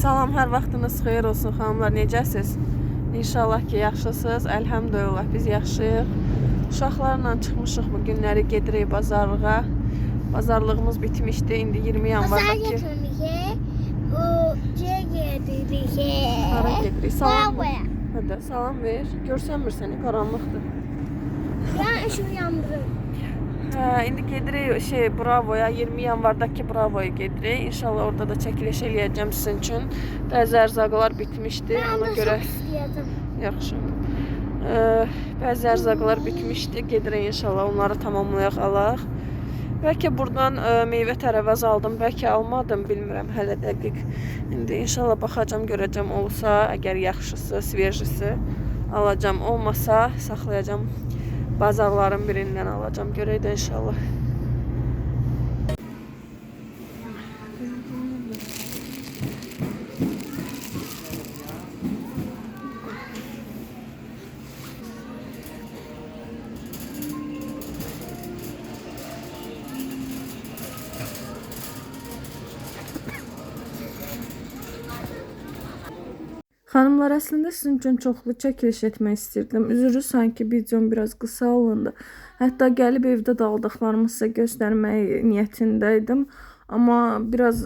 Salam, hər vaxtınız xeyir olsun xanımlar. Necəsiz? İnşallah ki, yaxşısınız. Əlhəmdülillah biz yaxşıyıq. Uşaqlarla çıxmışıq bu günləri gedirik bazarlığa. Bazarlığımız bitmişdi. İndi 20 Pazar yanvardakı. götürmeye, o şey getirmeye. Hara gedirik? Salam. Bravoya. Hadi salam ver. Görsənmir səni, qaranlıqdır. Ben ışığı yandırırım. Hə, indi gedirik şey Bravoya, 20 yanvardakı Bravoya gedirik. İnşallah orada da çəkiliş eləyəcəm sizin üçün. Bəzi ərzaqlar bitmişdi. Ben Ona görə. Yaxşı. Ee, bəzi ərzaqlar bitmişdi. Gedirik inşallah onları tamamlayaq alaq. Bəlkə buradan ə, meyvə tərəvəz aldım, bəlkə almadım, bilmirəm hələ dəqiq. İndi inşallah baxacağam, görəcəm olsa, əgər yaxşısı, svejisi alacağam. Olmasa saxlayacağam. Bazarların birindən alacağam. Görək də inşallah. Xanımlar, əslində sizin üçün çoxlu çəkiliş etmək istirdim. Üzrü sanki videom biraz qısa alındı. Hətta gəlib evdə dağıldıqlarımı sizə göstərmək niyyətində idim. Amma biraz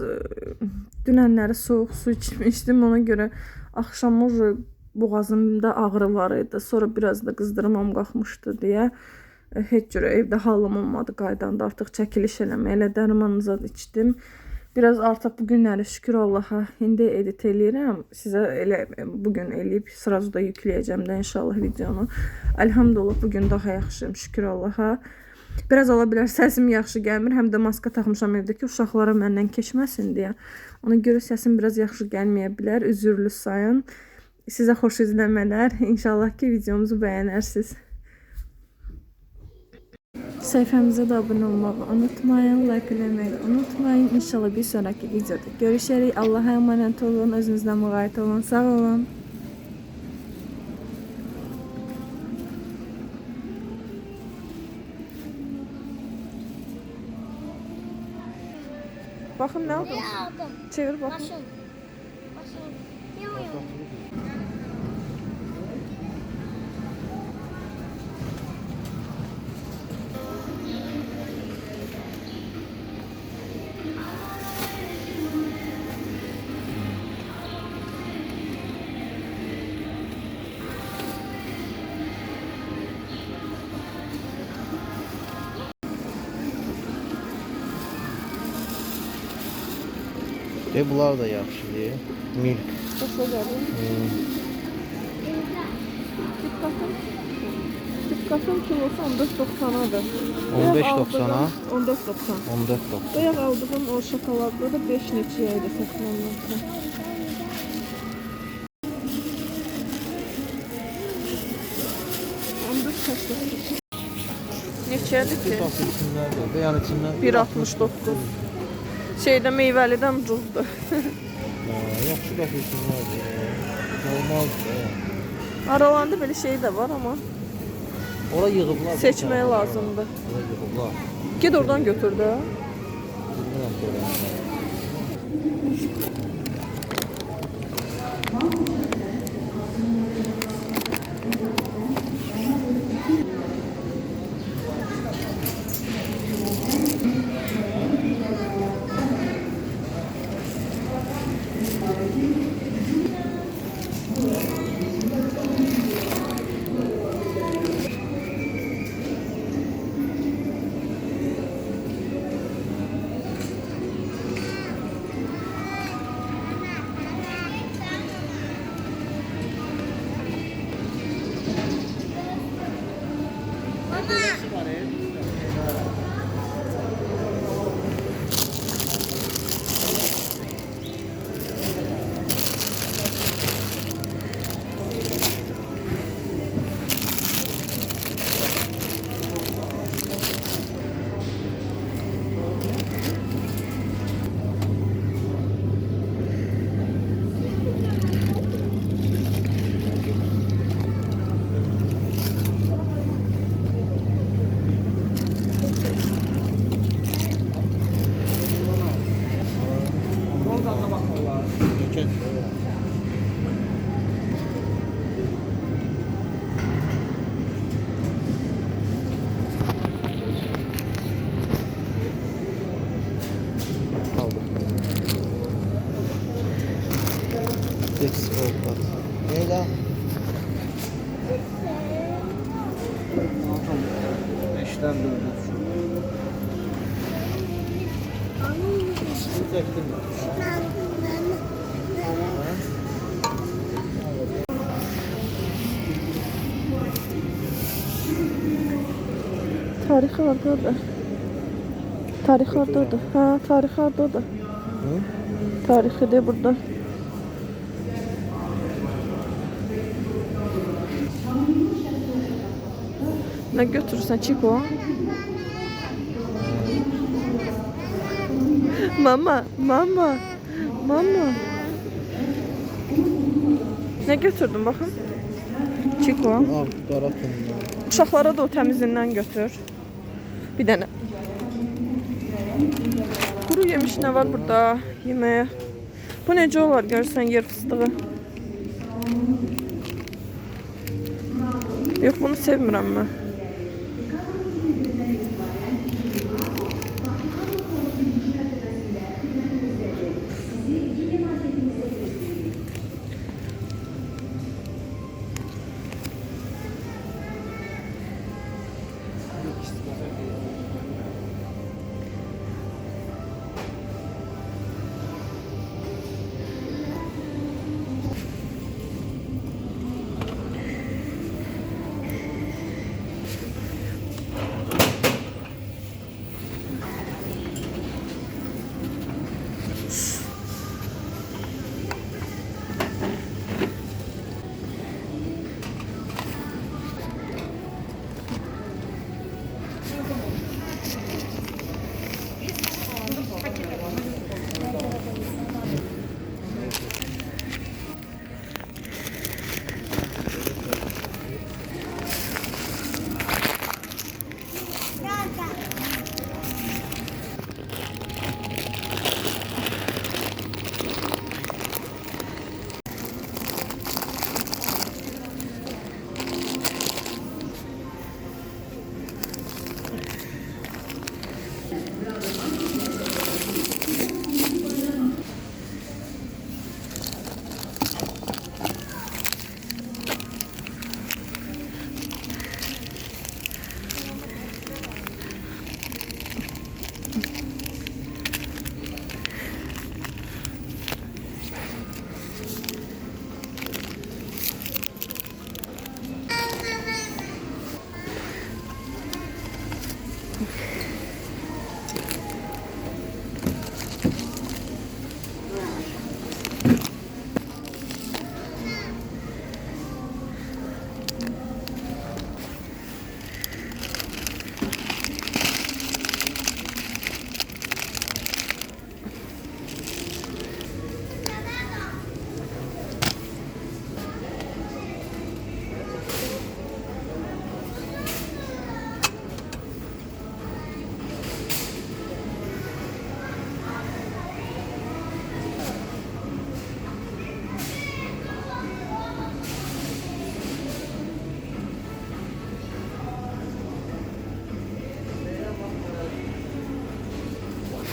dünənləri soyuq su içmişdim. Ona görə axşam ujə boğazımda ağrı var idi. Sonra biraz da qızdırmam qalxmışdı deyə heç cürə evdə halım olmadı qaydanda. Artıq çəkiliş eləməyə elə dərmanıza içdim. Biraz artıq bu günləri şükür Allaha indi edit eləyirəm. Sizə elə bu gün eləyib sırası da yükləyəcəm də inşallah videonu. Elhamdülillah bu gün daha yaxşıyam şükür Allaha. Biraz ola bilər səsim yaxşı gəlmir, həm də maska taxmışam evdə ki, uşaqlara məndən keçməsin deyə. Ona görə səsim biraz yaxşı gəlməyə bilər. Üzürlü sayın. Sizə xoş izləmələr. İnşallah ki, videomuzu bəyənərsiniz. Sayfamıza da abone olmayı unutmayın, like eləməyi unutmayın. İnşallah bir sonraki videoda görüşərik. Allah'a emanet olun, özünüzə müğayət olun. Sağ olun. Bakın ne aldın? Ne aldım? Çevir bakın. Başım. Başım. Yok yok. E bunlar da yaxşıdır. Milk. Başa geldim. Hmm. Dikkatım. Dikkatım kilosu 14.90'adır. 15.90'a? 14.90. 14.90. Bayaq aldığım o şokoladda da 5 neçəyə idi çəkdir. Neçədir ki? Yəni içindən 1.69. Şeydə meyvəlidən ucuzdur. Ha, yaxşı. Normaldır. da. Aralarında belə şey də var amma Ora yığıblar. seçmək lazımdır. Ora yığıblar. Ged oradan götür də. Bilmirəm. 오늘 시간에 Ceket. Six oldu. Leyla. Beşten dördüz. Çektim. Tarixi hardadır? Tarixi hardadır? Hə, tarixi hardadır? Hı? Tarixi de burada. Nə götürürsən Çiko? Mama, mama, mama. Nə götürdün baxın? Çiko. Al. Uşaqlara da o təmizindən götür. Bir dənə. Quru yemiş nə var burada yeməyə? Bu necə olar görsən yer fıstığı? Yox, bunu sevmirəm mən.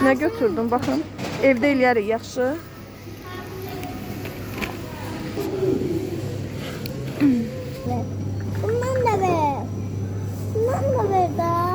Nə götürdün baxın? Evdə eləyərik yaxşı. Bundan da ver. Bundan da ver da.